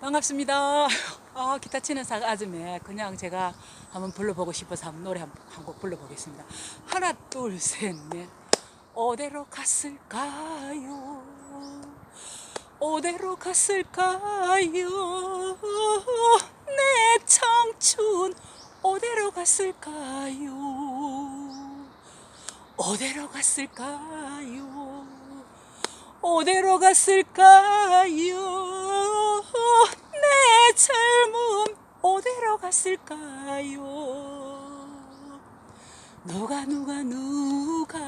반갑습니다. 아, 기타 치는 사가 아줌에 그냥 제가 한번 불러보고 싶어서 한번 노래 한 곡 불러보겠습니다. 하나, 둘, 셋, 넷. 어디로 갔을까요? 어디로 갔을까요? 내 청춘 어디로 갔을까요? 어디로 갔을까요? 어디로 갔을까요? 내 젊음 갔을까요? 누가 누가 누가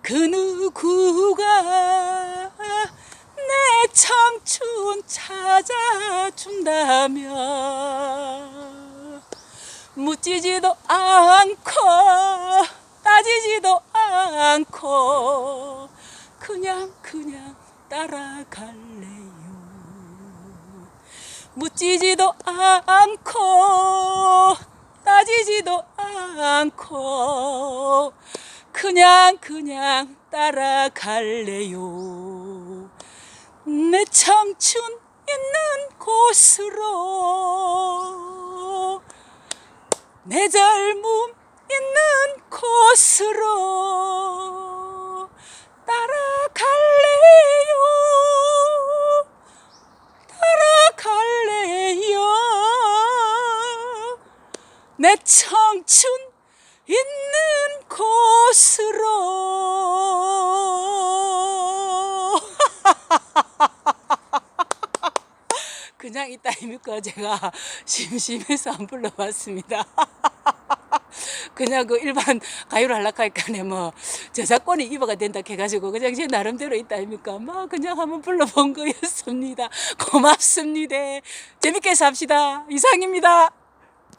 그 누구가 내 청춘 찾아준다면 묻지지도 않고 따지지도 않고 그냥 그냥 따라갈래요 묻지지도 않고 따지지도 않고 그냥 그냥 따라갈래요. 내 청춘 있는 곳으로 내 젊음 내 청춘 있는 곳으로 그냥 이따입니까 제가 심심해서 안 불러봤습니다. 그냥 그 일반 가요를 하려고 하니까 뭐 저작권이 입어가 된다 해가지고 그냥 제 나름대로 있다입니까 막 그냥 한번 불러본 거였습니다. 고맙습니다. 재밌게 삽시다. 이상입니다.